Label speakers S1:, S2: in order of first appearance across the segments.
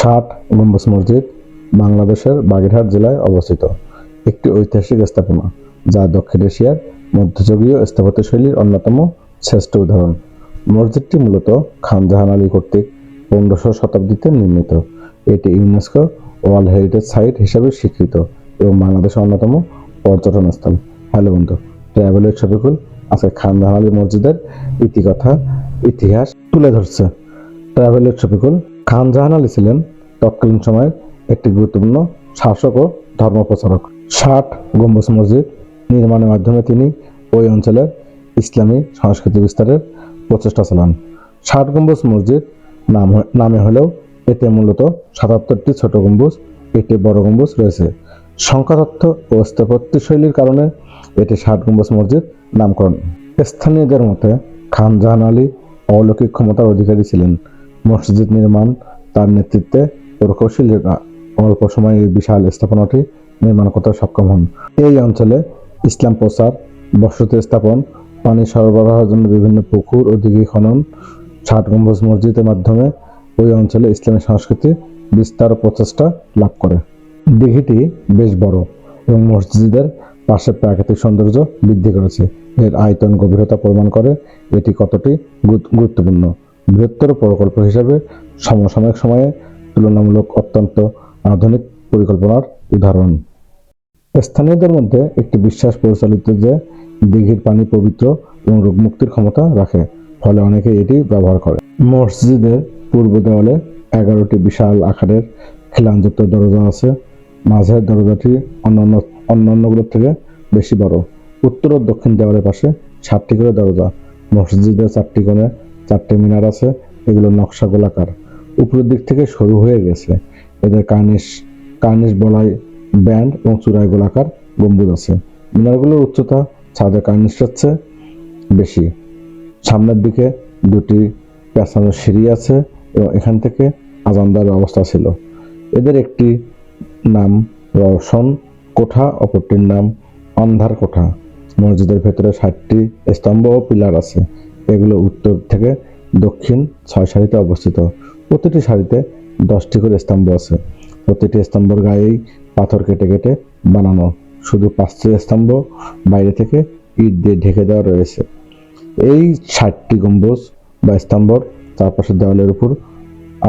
S1: ষাট গম্বুজ মসজিদ বাংলাদেশের বাগেরহাট জেলায় অবস্থিত। একটি ঐতিহাসিক স্থাপনা, যা দক্ষিণ এশিয়ার মধ্যযুগীয় স্থাপত্যশৈলীর অন্যতম শ্রেষ্ঠ উদাহরণ। মসজিদটি মূলত খান জাহান আলী কর্তৃক পনেরোশো শতাব্দীতে নির্মিত। এটি ইউনেস্কো ওয়ার্ল্ড হেরিটেজ সাইট হিসাবে স্বীকৃত এবং বাংলাদেশের অন্যতম পর্যটন স্থল। হ্যালো বন্ধু, ট্রাভেল উইথ শফিকুল, আজকে খান জাহান আলী মসজিদের ইতিকথা, ইতিহাস তুলে ধরছে। ট্রাভেল উইথ শফিকুল খান জাহান আলী ছিলেন তৎকালীন সময়ের একটি গুরুত্বপূর্ণ শাসক ও ধর্মপ্রচারক। ষাট গম্বুজ মসজিদ নির্মাণের মাধ্যমে তিনি ওই অঞ্চলের ইসলামী সংস্কৃতি বিস্তারের প্রচেষ্টা চালান। ষাট গম্বুজ মসজিদ নাম নামে হলেও এতে মূলত সাতাত্তরটি ছোট গম্বুজ, একটি বড় গম্বুজ রয়েছে। সংখ্যাতত্ত্ব ও স্থাপত্য শৈলীর কারণে এটি ষাট গম্বুজ মসজিদ নামকরণ। স্থানীয়দের মতে খান জাহান আলী অলৌকিক ক্ষমতার অধিকারী ছিলেন। মসজিদ নির্মাণ তার নেতৃত্বে প্রকৌশলীরা অল্প সময়ে এই বিশাল স্থাপনাটি নির্মাণ করতে সক্ষম হন। এই অঞ্চলে ইসলাম প্রচার বসতি স্থাপন, পানি সরবরাহের জন্য বিভিন্ন পুকুর ও দিঘি খনন ষাট গম্বুজ মসজিদের মাধ্যমে ওই অঞ্চলে ইসলামী সংস্কৃতি বিস্তার প্রচেষ্টা লাভ করে। দিঘিটি বেশ বড় এবং মসজিদের পাশে প্রাকৃতিক সৌন্দর্য বৃদ্ধি করেছে। এর আয়তন গভীরতা প্রমাণ করে এটি কতটি গুরুত্বপূর্ণ। বৃহত্তর প্রকল্প হিসাবে সমসাময়িক সময়ে তুলনামূলক অত্যন্ত আধুনিক পরিকল্পনার উদাহরণ। স্থানীয়দের মধ্যে একটি বিশ্বাস পরিচালিত যে দিঘির পানি পবিত্র এবং রোগমুক্তির ক্ষমতা রাখে, ফলে অনেকে এটি ব্যবহার করে। মসজিদের পূর্ব দেওয়ালে এগারোটি বিশাল আকারের খিলানযুক্ত দরজা আছে। মাঝের দরজাটি অন্যান্য, অন্যান্যগুলোর থেকে বেশি বড়। উত্তর ও দক্ষিণ দেওয়ালের পাশে সাতটি করে দরজা। মসজিদের চারটি কোণে চারটি মিনার আছে, এগুলো নকশা গোলাকার। উপরের দিক থেকে সরু হয়ে গেছে। এদের কার্নিশ কার্নিশ বলাই ব্যান্ড এবং চূড়ায় গোলাকার গম্বুজ আছে। মিনারগুলোর উচ্চতা ছাদের কার্নিশের চেয়ে বেশি। সামনের দিকে দুটি পেঁচানো সিঁড়ি আছে এবং এখান থেকে আজানদার ব্যবস্থা ছিল। এদের একটি নাম রওশন কোঠা, অপরটির নাম অন্ধার কোঠা। মসজিদের ভেতরে ষাটটি স্তম্ভ ও পিলার আছে। এগুলো উত্তর থেকে দক্ষিণ ছয় সারিতে অবস্থিত। প্রতিটি সারিতে দশটি করে স্তম্ভ আছে। প্রতিটি স্তম্ভের গায়েই পাথর কেটে কেটে বানানো। শুধু পাঁচটি স্তম্ভ বাইরে থেকে ইট দিয়ে ঢেকে দেওয়া রয়েছে। এই ষাটটি গম্বুজ বা স্তম্ভর চারপাশের দেওয়ালের উপর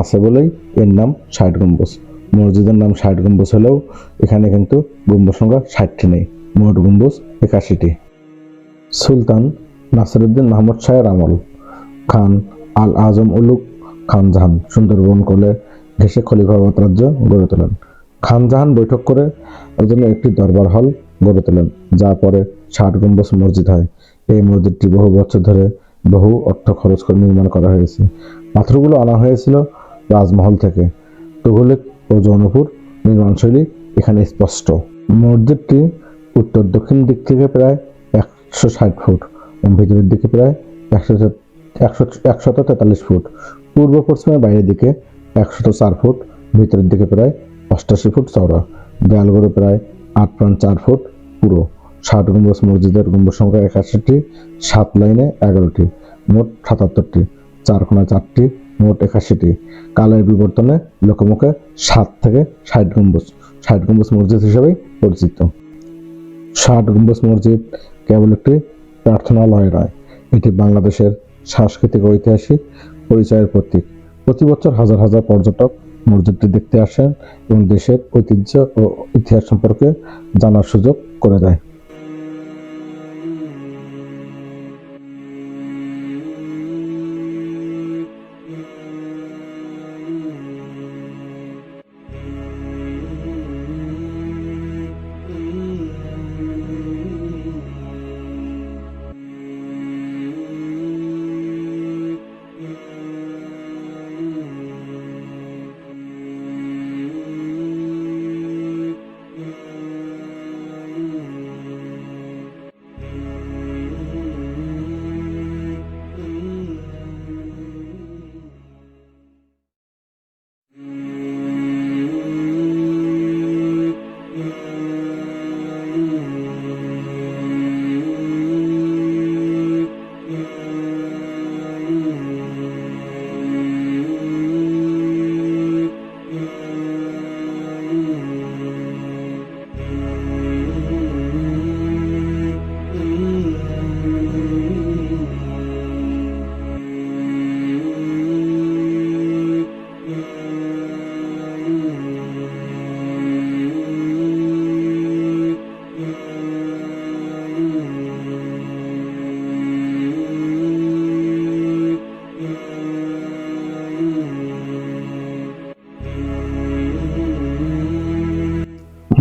S1: আছে বলেই এর নাম ষাট গম্বুজ। মসজিদের নাম ষাট গম্বুজ হলেও এখানে কিন্তু গম্বুজ সংখ্যা ষাটটি নেই। মোট গম্বুজ একাশিটি। সুলতান নাসিরুদ্দিন মাহমুদ শাহের আমল। খান আল আজম উলুক খান জাহান সুন্দরবন কোলে ঘেসে খলিফাবাদ রাজ্য গড়ে তোলেন। খান জাহান বৈঠক করে জন্য একটি দরবার হল গড়ে তোলেন, যা পরে ষাট গম্বুজ মসজিদ হয়। এই মসজিদটি বহু বছর ধরে বহু অর্থ খরচ করে নির্মাণ করা হয়েছে। পাথরগুলো আনা হয়েছিল রাজমহল থেকে। তুঘলক ও জৌনপুর নির্মাণশৈলী এখানে স্পষ্ট। মসজিদটি উত্তর দক্ষিণ দিক থেকে প্রায় একশো ষাট ফুট। ভিতরের দিকে প্রায় একশো একশো একশত তেতাল্লিশ ফুট। পূর্ব পশ্চিমের বাইরের দিকে একশত চার ফুট, ভিতরের দিকে প্রায় অষ্টাশি ফুট চওড়া। দেয়ালগুলো প্রায় আট পয়েন্ট চার ফুট পুরো। ষাট গম্বুজ মসজিদের গম্বুজ সংখ্যা একাশিটি, সাত লাইনে এগারোটি, মোট সাতাত্তরটি, চার চারটি, মোট একাশিটি। কালের বিবর্তনে লোকমুখে সাত থেকে ষাট গম্বুজ ষাট গম্বুজ মসজিদ হিসেবেই পরিচিত। ষাট গম্বুজ মসজিদ কেবল একটি প্রার্থনালয় নয়। এটি বাংলাদেশের সাংস্কৃতিক ঐতিহাসিক পরিচয়ের প্রতীক। প্রতি বছর হাজার হাজার পর্যটক মসজিদটি দেখতে আসেন এবং দেশের ঐতিহ্য ও ইতিহাস সম্পর্কে জানার সুযোগ করে দেয়।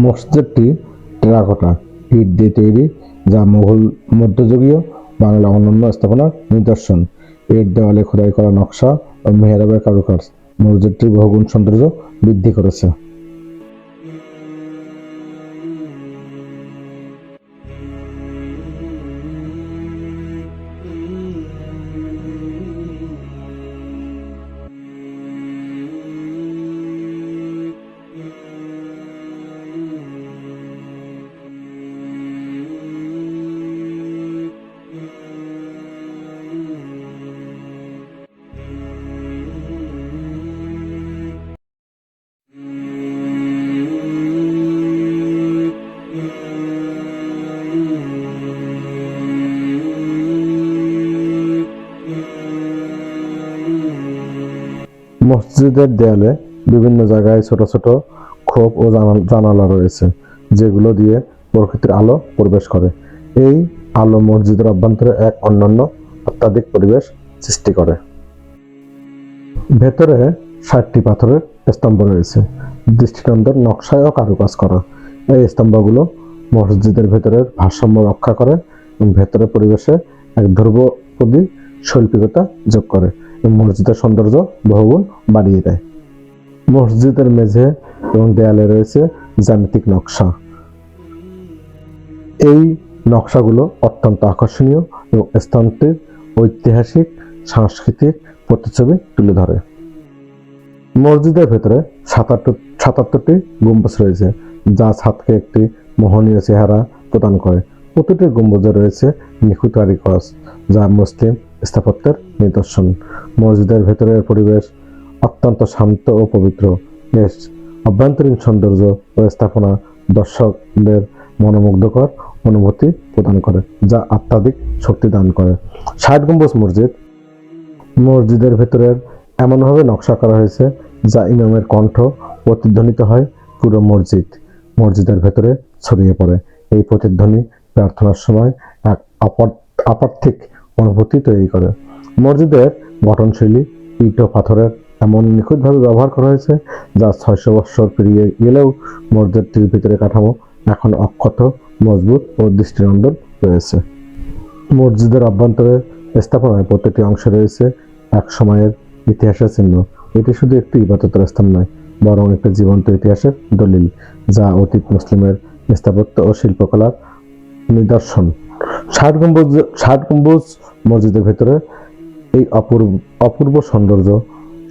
S1: মসজিদটি টেরাকোটা ইট দিয়ে তৈরি, যা মুঘল মধ্যযুগীয় বাংলা অনন্য স্থাপনার নিদর্শন। এর দেওয়ালে খোদাই করা নকশা ও মেহরাবের কারুকার্য। মসজিদটির বহুগুণ সৌন্দর্য বৃদ্ধি করেছে। মসজিদের দেয়ালে বিভিন্ন জায়গায় ছোট ছোট খোপ ও জানালা রয়েছে, যেগুলো দিয়ে প্রকৃতির আলো প্রবেশ করে। এই আলো মসজিদের অভ্যন্তরে এক অন্যান্য অত্যাধিক পরিবেশ সৃষ্টি করে। ভেতরে ষাটটি পাথরের স্তম্ভ রয়েছে দৃষ্টিনন্দন নকশায় ও কারুকাজ করা। এই স্তম্ভগুলো মসজিদের ভেতরের ভারসাম্য রক্ষা করে এবং ভেতরের পরিবেশে এক ধ্রুবপদী শৈল্পিকতা যোগ করে। মসজিদের সৌন্দর্য বহুগুণ বাড়িয়ে দেয়। মসজিদের মেঝে এবং দেয়ালে রয়েছে জ্যামিতিক নকশা। এই নকশাগুলো অত্যন্ত আকর্ষণীয় এবং স্থানটির ঐতিহাসিক, সাংস্কৃতিক প্রতিচ্ছবি তুলে ধরে। মসজিদের ভেতরে সাতাত্তর, সাতাত্তরটি গম্বুজ রয়েছে, যা ছাদকে একটি মোহনীয় চেহারা প্রদান করে। প্রতিটি গম্বুজে রয়েছে নিখুঁত কারিগজ যা মুসলিম স্থাপত্যের নিদর্শন। মসজিদের ভেতরের পরিবেশ অত্যন্ত শান্ত ও পবিত্র। বেশ অভ্যন্তরীণ সৌন্দর্য ও স্থাপনা দর্শকদের মনোমুগ্ধকর অনুভূতি প্রদান করে, যা আত্মাধিক শক্তি দান করে। ষাট গম্বুজ মসজিদ। মসজিদের ভেতরের এমনভাবে নকশা করা হয়েছে, যা ইমামের কণ্ঠ প্রতিধ্বনিত হয় পুরো মসজিদ। মসজিদের ভেতরে ছড়িয়ে পড়ে। এই প্রতিধ্বনি প্রার্থনার সময় এক অপার- আপার্থিক অনুভূতি তৈরি করে। মসজিদের গঠনশৈলী ইট ও পাথরের এমন নিখুঁতভাবে ব্যবহার করা হয়েছে, যা ছয়শো বৎসর পেরিয়ে গেলেও মসজিদটির ভিতরে কাঠামো এখন অক্ষত, মজবুত ও দৃষ্টিনন্দন রয়েছে। মসজিদের অভ্যন্তরে স্থাপনায় প্রতিটি অংশে রয়েছে এক সময়ের ইতিহাসের চিহ্ন। এটি শুধু একটি ইবাদতের স্থান নয়, বরং একটি জীবন্ত ইতিহাসের দলিল, যা অতীত মুসলিমের স্থাপত্য ও শিল্পকলার নিদর্শন। ষাট গম্বুজ ষাট গম্বুজ মসজিদের ভেতরে এই অপূর্ব অপূর্ব সৌন্দর্য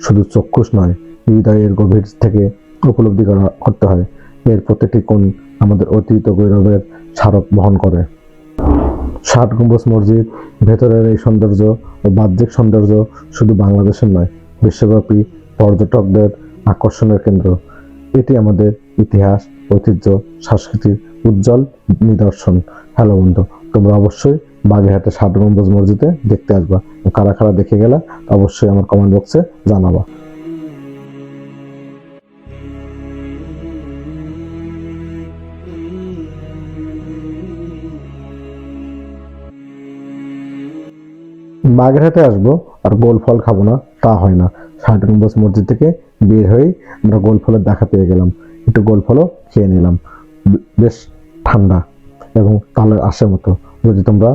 S1: শুধু চক্ষুষ নয়, হৃদয়ের গভীর থেকে উপলব্ধি করা, করতে হয়। এর প্রতিটি কোণ আমাদের অতীত গৌরবের স্মারক বহন করে। ষাট গম্বুজ মসজিদ ভেতরের এই সৌন্দর্য ও বাহ্যিক সৌন্দর্য শুধু বাংলাদেশের নয়, বিশ্বব্যাপী পর্যটকদের আকর্ষণের কেন্দ্র। এটি আমাদের ইতিহাস, ঐতিহ্য, সংস্কৃতির উজ্জ্বল নিদর্শন। হ্যালো বন্ধু। তোমরা অবশ্যই বাগেরহাটে ষাট গম্বুজ মসজিদে দেখতে আসবা। কারা কারা দেখে গেলে অবশ্যই আমার কমেন্ট বক্সে জানাবা। বাগেরহাটে আসব আর গোল ফল খাব না, তা হয় না। ষাট গম্বুজ মসজিদ থেকে বের হয়েই আমরা গোল ফলের দেখা পেয়ে গেলাম। একটু গোল ফলও খেয়ে নিলাম। বেশ ঠান্ডা। এবং তালের আসে মতো। যদি তোমরা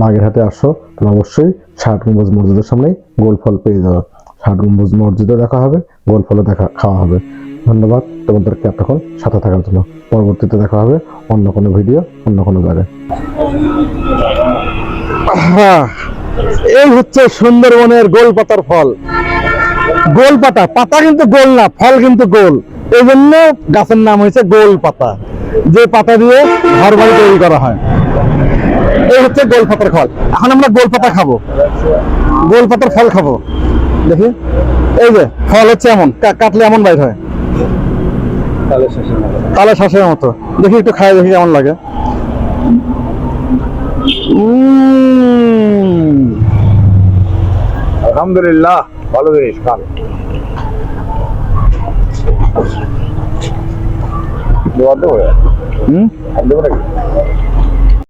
S1: বাগেরহাটে আসো, তাহলে অবশ্যই ষাট গম্বুজ মসজিদের সামনেই গোল ফল পেয়ে যাবে। ষাট গম্বুজ মসজিদও দেখা হবে, গোল ফলও দেখা, খাওয়া হবে। ধন্যবাদ, তোমাদেরকে এতক্ষণ সাথে থাকার জন্য। পরবর্তীতে দেখা হবে অন্য কোনো ভিডিও, অন্য কোনো জায়গায়
S2: হ্যাঁ এই হচ্ছে সুন্দরবনের গোল পাতার ফল। গোল পাতা পাতা কিন্তু গোল না, ফল কিন্তু গোল। এই জন্য গাছের নাম হয়েছে গোল পাতা, যে পাতা দিয়ে ঘর বাড়ি তৈরি করা হয়। এই হচ্ছে গোল পাতার ফল। এখন আমরা গোল পাতা খাব। গোল পাতার ফল খাব। দেখি। এই যে, ফল হচ্ছে এমন কাটলে এমন বাইর হয়। তালে শ্বাসের মতো। দেখি একটু খাই, দেখি কেমন লাগে।
S3: আলহামদুলিল্লাহ, ভালো জিনিস
S2: হুম